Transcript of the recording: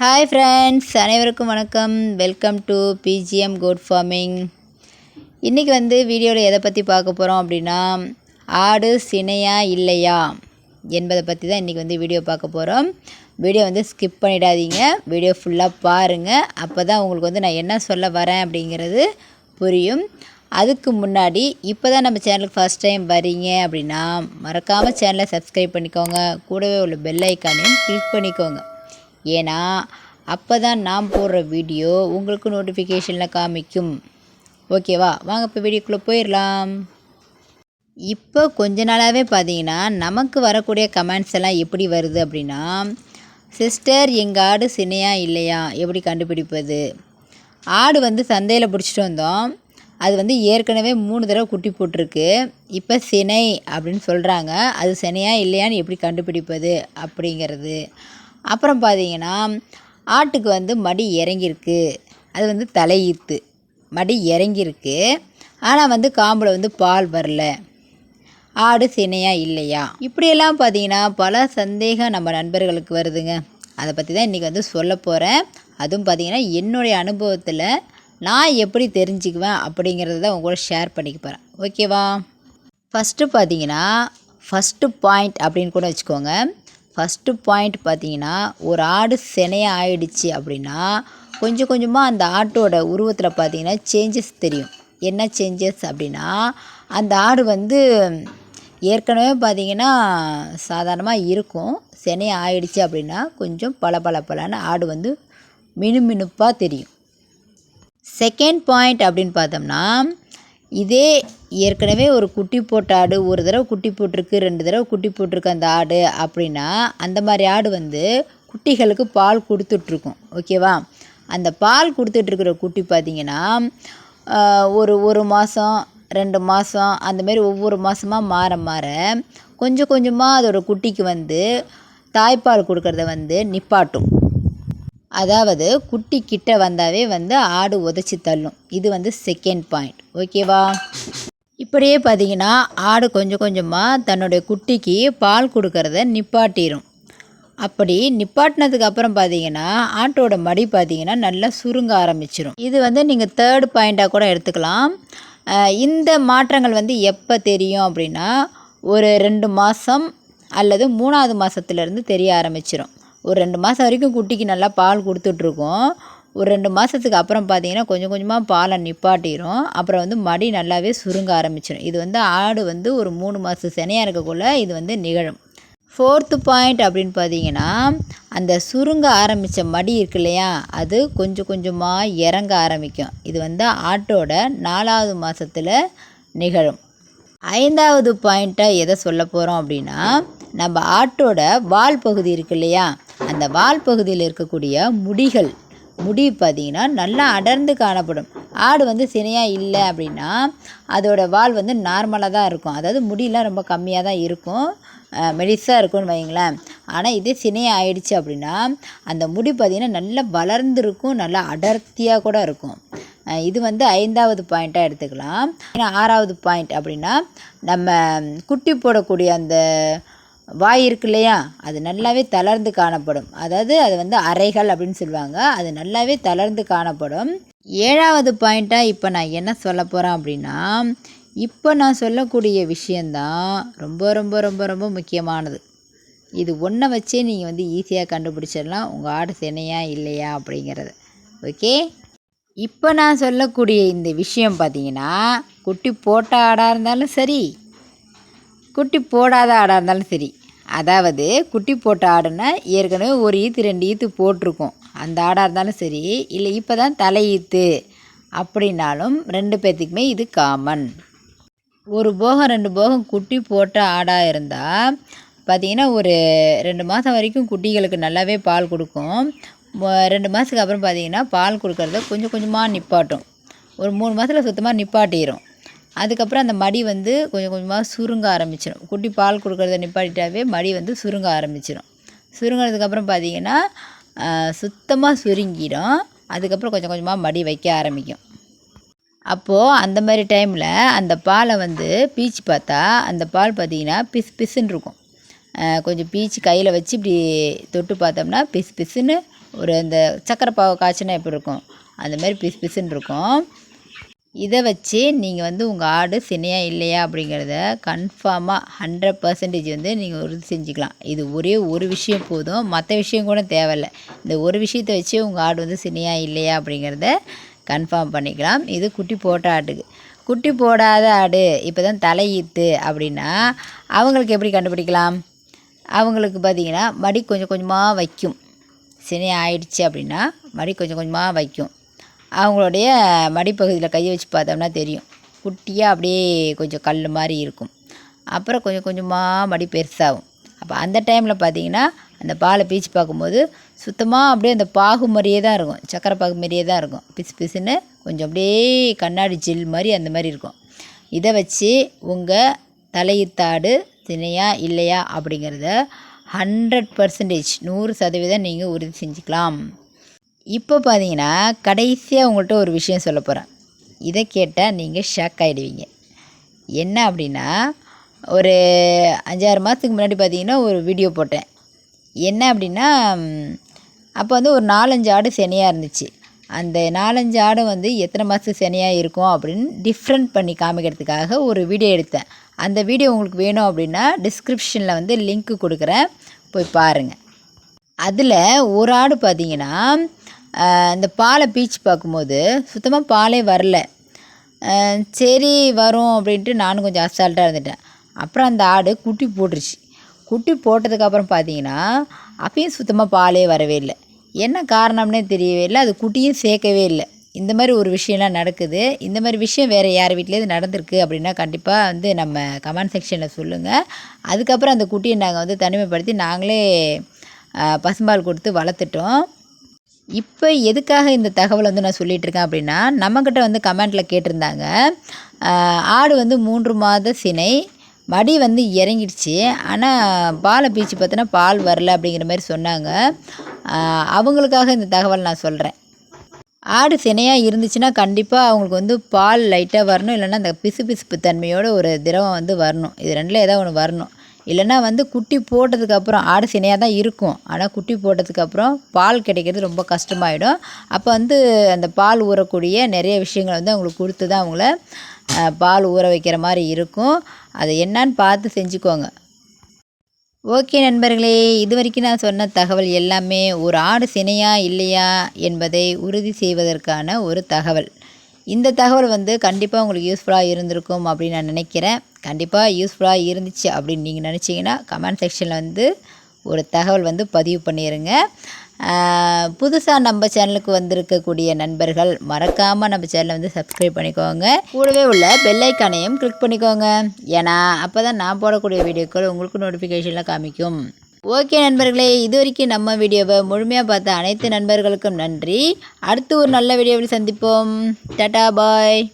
Hi friends அனைவருக்கும் வணக்கம். Welcome to BGM goat farming இன்றைக்கி வந்து வீடியோவில் எதை பற்றி பார்க்க போகிறோம் அப்படின்னா ஆடு சினையா இல்லையா என்பதை பற்றி தான் இன்றைக்கி வந்து வீடியோ பார்க்க போகிறோம் வீடியோ வந்து ஸ்கிப் பண்ணிடாதீங்க. வீடியோ ஃபுல்லாக பாருங்கள் அப்போ தான் உங்களுக்கு வந்து நான் என்ன சொல்ல வரேன் அப்படிங்கிறது புரியும். அதுக்கு முன்னாடி இப்போ தான் நம்ம சேனலுக்கு ஃபஸ்ட் டைம் வரீங்க அப்படின்னா மறக்காமல் சேனலை சப்ஸ்கிரைப் பண்ணிக்கோங்க. கூடவே உள்ள பெல் ஐக்கானையும் கிளிக் பண்ணிக்கோங்க. ஏன்னா அப்போ தான் நான் போடுற வீடியோ உங்களுக்கு நோட்டிஃபிகேஷனில் காமிக்கும். ஓகேவா? வாங்க இப்போ வீடியோக்குள்ளே போயிடலாம் இப்போ கொஞ்ச நாளாகவே பார்த்தீங்கன்னா நமக்கு வரக்கூடிய கமெண்ட்ஸ் எல்லாம் எப்படி வருது அப்படின்னா சிஸ்டர் எங்கள் ஆடு சினையா இல்லையா? எப்படி கண்டுபிடிப்பது? ஆடு வந்து சந்தையில் பிடிச்சிட்டு வந்தோம். அது வந்து ஏற்கனவே மூணு தடவை குட்டி போட்டிருக்கு. இப்போ சினை அப்படின்னு சொல்கிறாங்க அது சினையா இல்லையான்னு எப்படி கண்டுபிடிப்பது அப்படிங்கிறது. அப்புறம் பார்த்தீங்கன்னா ஆட்டுக்கு வந்து மடி இறங்கியிருக்கு. அது வந்து தலையீத்து. மடி இறங்கியிருக்கு. ஆனால் வந்து காம்பில் வந்து பால் வரல. ஆடு சினையா இல்லையா? இப்படியெல்லாம் பார்த்தீங்கன்னா பல சந்தேகம் நம்ம நண்பர்களுக்கு வருதுங்க. அதை பற்றி தான் இன்றைக்கி வந்து சொல்ல போகிறேன் அதுவும் பார்த்தீங்கன்னா என்னுடைய அனுபவத்தில் நான் எப்படி தெரிஞ்சுக்குவேன் அப்படிங்கிறத தான் உங்களோட ஷேர் பண்ணிக்க போகிறேன் ஓகேவா ஃபஸ்ட்டு பார்த்தீங்கன்னா ஃபஸ்ட்டு பாயிண்ட் அப்படின்னு கூட வச்சுக்கோங்க. ஃபஸ்ட்டு பாயிண்ட் பார்த்தீங்கன்னா ஒரு ஆடு சினையாக ஆயிடுச்சு அப்படின்னா கொஞ்சம் கொஞ்சமாக அந்த ஆட்டோட உருவத்தில் பார்த்தீங்கன்னா சேஞ்சஸ் தெரியும். என்ன சேஞ்சஸ் அப்படின்னா அந்த ஆடு வந்து ஏற்கனவே பார்த்தீங்கன்னா சாதாரணமாக இருக்கும். சினையாக ஆயிடுச்சு அப்படின்னா கொஞ்சம் பல பல பலன்னு ஆடு வந்து மினுமினுப்பாக தெரியும். செகண்ட் பாயிண்ட் அப்படின்னு பார்த்தோம்னா இதே ஏற்கனவே ஒரு குட்டி போட்ட ஆடு ஒரு தடவை குட்டி போட்டிருக்கு ரெண்டு தடவை குட்டி போட்டிருக்கு அந்த ஆடு அப்படின்னா அந்த மாதிரி ஆடு வந்து குட்டிகளுக்கு பால் கொடுத்துட்ருக்கும். ஓகேவா அந்த பால் கொடுத்துட்ருக்குற குட்டி பார்த்திங்கன்னா ஒரு ஒரு மாதம் ரெண்டு மாதம் அந்தமாரி ஒவ்வொரு மாதமாக மாற மாற கொஞ்சம் கொஞ்சமாக அதோட குட்டிக்கு வந்து தாய்ப்பால் கொடுக்கறத வந்து நிப்பாட்டும். அதாவது குட்டி கிட்ட வந்தாவே வந்து ஆடு உதச்சி தள்ளும். இது வந்து செகண்ட் பாயிண்ட் ஓகேவா இப்படியே பார்த்தீங்கன்னா ஆடு கொஞ்சம் கொஞ்சமாக தன்னுடைய குட்டிக்கு பால் கொடுக்கறத நிப்பாட்டிடும் அப்படி நிப்பாட்டினதுக்கு அப்புறம் பார்த்தீங்கன்னா ஆட்டோட மடி பார்த்தீங்கன்னா நல்லா சுருங்க ஆரம்பிச்சிடும் இது வந்து நீங்கள் தேர்ட் பாயிண்ட்டாக கூட எடுத்துக்கலாம். இந்த மாற்றங்கள் வந்து எப்போ தெரியும் அப்படின்னா ஒரு ரெண்டு மாதம் அல்லது மூணாவது மாதத்துலேருந்து தெரிய ஆரம்பிச்சிடும் ஒரு ரெண்டு மாதம் வரைக்கும் குட்டிக்கு நல்லா பால் கொடுத்துட்ருக்கோம். ஒரு ரெண்டு மாதத்துக்கு அப்புறம் பார்த்தீங்கன்னா கொஞ்சம் கொஞ்சமாக பாலை நிப்பாட்டிடும் அப்புறம் வந்து மடி நல்லாவே சுருங்க ஆரம்பிச்சிடும் இது வந்து ஆடு வந்து ஒரு மூணு மாதம் சினையாக இருக்கக்குள்ள இது வந்து நிகழும். ஃபோர்த்து பாயிண்ட் அப்படின்னு பார்த்தீங்கன்னா அந்த சுருங்க ஆரம்பித்த மடி இருக்கு இல்லையா அது கொஞ்சம் கொஞ்சமாக இறங்க ஆரம்பிக்கும். இது வந்து ஆட்டோட நாலாவது மாதத்தில் நிகழும். ஐந்தாவது பாயிண்ட்டை எதை சொல்ல போகிறோம் அப்படின்னா நம்ம ஆட்டோட வால் பகுதி இருக்கு இல்லையா அந்த வால் பகுதியில் இருக்கக்கூடிய முடிகள் முடி பார்த்திங்கன்னா நல்லா அடர்ந்து காணப்படும். ஆடு வந்து சினையாக இல்லை அப்படின்னா அதோட வால் வந்து நார்மலாக தான் இருக்கும். அதாவது முடியெலாம் ரொம்ப கம்மியாக தான் இருக்கும். மெலிசாக இருக்கும்னு வைங்களேன் ஆனால் இதே சினையாக ஆயிடுச்சு அப்படின்னா அந்த முடி பார்த்திங்கன்னா நல்லா வளர்ந்துருக்கும் நல்லா அடர்த்தியாக கூட இருக்கும். இது வந்து ஐந்தாவது பாயிண்ட்டாக எடுத்துக்கலாம். ஏன்னா ஆறாவது பாயிண்ட் அப்படின்னா நம்ம குட்டி போடக்கூடிய அந்த வாய் இருக்கு இல்லையா? அது நல்லாவே தளர்ந்து காணப்படும். அதாவது அது வந்து அறைகள் அப்படின்னு சொல்லுவாங்க. அது நல்லாவே தளர்ந்து காணப்படும். ஏழாவது பாயிண்ட்டாக இப்போ நான் என்ன சொல்ல போகிறேன் அப்படின்னா இப்போ நான் சொல்லக்கூடிய விஷயந்தான் ரொம்ப ரொம்ப ரொம்ப ரொம்ப முக்கியமானது. இது ஒன்றை வச்சே நீங்கள் வந்து ஈஸியாக கண்டுபிடிச்சிடலாம். உங்கள் ஆடு சினையா இல்லையா அப்படிங்கிறது. ஓகே இப்போ நான் சொல்லக்கூடிய இந்த விஷயம் பார்த்தீங்கன்னா குட்டி போட்ட ஆடாக இருந்தாலும் சரி குட்டி போடாத ஆடாக இருந்தாலும் சரி. அதாவது குட்டி போட்ட ஆடுன்னா ஏற்கனவே ஒரு ஈத்து ரெண்டு ஈத்து போட்டிருக்கோம். அந்த ஆடாக இருந்தாலும் சரி இல்லை இப்போ தான் தலை ஈத்து அப்படின்னாலும் ரெண்டு பேர்த்துக்குமே இது காமன் ஒரு போகம் ரெண்டு போகம் குட்டி போட்ட ஆடாக இருந்தால் பார்த்திங்கன்னா ஒரு ரெண்டு மாதம் வரைக்கும் குட்டிகளுக்கு நல்லாவே பால் கொடுக்கும். ரெண்டு மாதத்துக்கு அப்புறம் பார்த்திங்கன்னா பால் கொடுக்கறத கொஞ்சம் கொஞ்சமாக நிப்பாட்டும். ஒரு மூணு மாதத்தில் சுத்தமாக நிப்பாட்டிடும் அதுக்கப்புறம் அந்த மடி வந்து கொஞ்சம் கொஞ்சமாக சுருங்க ஆரம்பிச்சிடும் குட்டி பால் கொடுக்குறத நிப்பாட்டிட்டாவே மடி வந்து சுருங்க ஆரம்பிச்சிடும் சுருங்கினதுக்கப்புறம் பார்த்திங்கன்னா சுத்தமாக சுருங்கிடும் அதுக்கப்புறம் கொஞ்சம் கொஞ்சமாக மடி வைக்க ஆரம்பிக்கும். அப்போது அந்த மாதிரி டைமில் அந்த பாலை வந்து பீச்சு பார்த்தா அந்த பால் பார்த்திங்கன்னா பிசு பிசுன்னு இருக்கும். கொஞ்சம் பீச்சு கையில் வச்சு இப்படி தொட்டு பார்த்தோம்னா பிசு பிசுன்னு ஒரு அந்த சக்கரை பாவை காய்ச்சினா எப்படி இருக்கும்? அந்த மாதிரி பிசு பிசுன்னு இருக்கும். இதை வச்சு நீங்கள் வந்து உங்கள் ஆடு சினையா இல்லையா அப்படிங்கிறத கன்ஃபார்மாக ஹண்ட்ரட் பர்சன்டேஜ் வந்து நீங்கள் உறுதி செஞ்சுக்கலாம். இது ஒரே ஒரு விஷயம் போதும். மற்ற விஷயம் கூட தேவையில்லை. இந்த ஒரு விஷயத்தை வச்சு உங்கள் ஆடு வந்து சினையா இல்லையா அப்படிங்கிறத கன்ஃபார்ம் பண்ணிக்கலாம். இது குட்டி போட்ட ஆட்டுக்கு. குட்டி போடாத ஆடு இப்போ தான் தலையீத்து அப்படின்னா அவங்களுக்கு எப்படி கண்டுபிடிக்கலாம்? அவங்களுக்கு பார்த்திங்கன்னா மடி கொஞ்சம் கொஞ்சமாக வைக்கும். சினை ஆயிடுச்சு அப்படின்னா மடி கொஞ்சம் கொஞ்சமாக வைக்கும். அவங்களுடைய மடிப்பகுதியில் கையை வச்சு பார்த்தோம்னா தெரியும். குட்டியாக அப்படியே கொஞ்சம் கல் மாதிரி இருக்கும். அப்புறம் கொஞ்சம் கொஞ்சமாக மடி பெருசாகும். அப்போ அந்த டைமில் பார்த்தீங்கன்னா அந்த பாலை பீச்சு பார்க்கும்போது சுத்தமாக அப்படியே அந்த பாகு மாதிரியே தான் இருக்கும். சக்கரை பாகு மாதிரியே தான் இருக்கும். பிசு பிசுன்னு கொஞ்சம் அப்படியே கண்ணாடி ஜெல் மாதிரி அந்த மாதிரி இருக்கும். இதை வச்சு உங்கள் தலையீத்தாடு தினையா இல்லையா அப்படிங்கிறத ஹண்ட்ரட் பர்சன்டேஜ் நூறு சதவீதம் நீங்கள் உறுதி செஞ்சுக்கலாம். இப்போ பார்த்தீங்கன்னா கடைசியாக உங்கள்கிட்ட ஒரு விஷயம் சொல்ல போகிறேன் இதை கேட்டால் நீங்கள் ஷாக் ஆகிடுவீங்க என்ன அப்படின்னா ஒரு அஞ்சாறு மாதத்துக்கு முன்னாடி பார்த்தீங்கன்னா ஒரு வீடியோ போட்டேன். என்ன அப்படின்னா அப்போ வந்து ஒரு நாலஞ்சு ஆடு செனையாக இருந்துச்சு. அந்த நாலஞ்சு ஆடு வந்து எத்தனை மாதத்துக்கு செனையாக இருக்கும் அப்படின்னு டிஃப்ரெண்ட் பண்ணி காமிக்கிறதுக்காக ஒரு வீடியோ எடுத்தேன். அந்த வீடியோ உங்களுக்கு வேணும் அப்படின்னா டிஸ்கிரிப்ஷனில் வந்து லிங்க் கொடுக்குறேன். போய் பாருங்கள் அதில் ஒரு ஆடு பார்த்தீங்கன்னா இந்த பாலை பீச்சு பார்க்கும்போது சுத்தமாக பாலே வரல. சரி வரும் அப்படின்ட்டு நானும் கொஞ்சம் அசால்ட்டாக இருந்துட்டேன். அப்புறம் அந்த ஆடு குட்டி போட்டுருச்சு. குட்டி போட்டதுக்கப்புறம் பார்த்தீங்கன்னா அப்பயும் சுத்தமாக பாலே வரவே இல்லை. என்ன காரணம்னே தெரியவே இல்லை. அது குட்டியும் சேர்க்கவே இல்லை. இந்த மாதிரி ஒரு விஷயம்லாம் நடக்குது. இந்த மாதிரி விஷயம் வேறு யார் வீட்லேயும் நடந்திருக்கு அப்படின்னா கண்டிப்பாக வந்து நம்ம கமெண்ட் செக்ஷனில் சொல்லுங்கள் அதுக்கப்புறம் அந்த குட்டியை நாங்கள் வந்து தனிமைப்படுத்தி நாங்களே பசும்பால் கொடுத்து வளர்த்துட்டோம். இப்போ எதுக்காக இந்த தகவல் வந்து நான் சொல்லிகிட்ருக்கேன் இருக்கேன் அப்படின்னா நம்மக்கிட்ட வந்து கமெண்ட்டில் கேட்டிருந்தாங்க. ஆடு வந்து மூன்று மாத சினை மடி வந்து இறங்கிடுச்சு. ஆனால் பாலை பீச்சு பார்த்தோன்னா பால் வரல அப்படிங்கிற மாதிரி சொன்னாங்க. அவங்களுக்காக இந்த தகவல் நான் சொல்கிறேன் ஆடு சினையாக இருந்துச்சுன்னா கண்டிப்பாக அவங்களுக்கு வந்து பால் லைட்டாக வரணும். இல்லைன்னா அந்த பிசு பிசுப்பு தன்மையோட ஒரு திரவம் வந்து வரணும். இது ரெண்டில் ஏதோ ஒன்று வரணும். இல்லைன்னா வந்து குட்டி போட்டதுக்கப்புறம் ஆடு சினையாக தான் இருக்கும். ஆனால் குட்டி போட்டதுக்கப்புறம் பால் கிடைக்கிறது ரொம்ப கஷ்டமாயிடும். அப்போ வந்து அந்த பால் ஊறக்கூடிய நிறைய விஷயங்களை வந்து அவங்களுக்கு கொடுத்து தான் அவங்கள பால் ஊற வைக்கிற மாதிரி இருக்கும். அதை என்னன்னு பார்த்து செஞ்சுக்கோங்க. ஓகே நண்பர்களே இது வரைக்கும் நான் சொன்ன தகவல் எல்லாமே ஒரு ஆடு சினையா இல்லையா என்பதை உறுதி செய்வதற்கான ஒரு தகவல். இந்த தகவல் வந்து கண்டிப்பாக உங்களுக்கு யூஸ்ஃபுல்லாக இருந்திருக்கும் அப்படின்னு நான் நினைக்கிறேன். கண்டிப்பாக யூஸ்ஃபுல்லாக இருந்துச்சு அப்படின்னு நீங்கள் நினச்சிங்கன்னா கமெண்ட் செக்ஷனில் வந்து ஒரு தகவல் வந்து பதிவு பண்ணிடுங்க புதுசாக நம்ம சேனலுக்கு வந்திருக்கக்கூடிய நண்பர்கள் மறக்காமல் நம்ம சேனலை வந்து சப்ஸ்கிரைப் பண்ணிக்கோங்க. கூடவே உள்ள பெல்லைக்கானையும் கிளிக் பண்ணிக்கோங்க. ஏன்னா அப்போ தான் நான் போடக்கூடிய வீடியோக்கள் உங்களுக்கு நோட்டிஃபிகேஷனில் காமிக்கும். ஓகே நண்பர்களே இது வரைக்கும் நம்ம வீடியோவை முழுமையாக பார்த்த அனைத்து நண்பர்களுக்கும் நன்றி. அடுத்து ஒரு நல்ல வீடியோவில் சந்திப்போம். டாடா பாய்.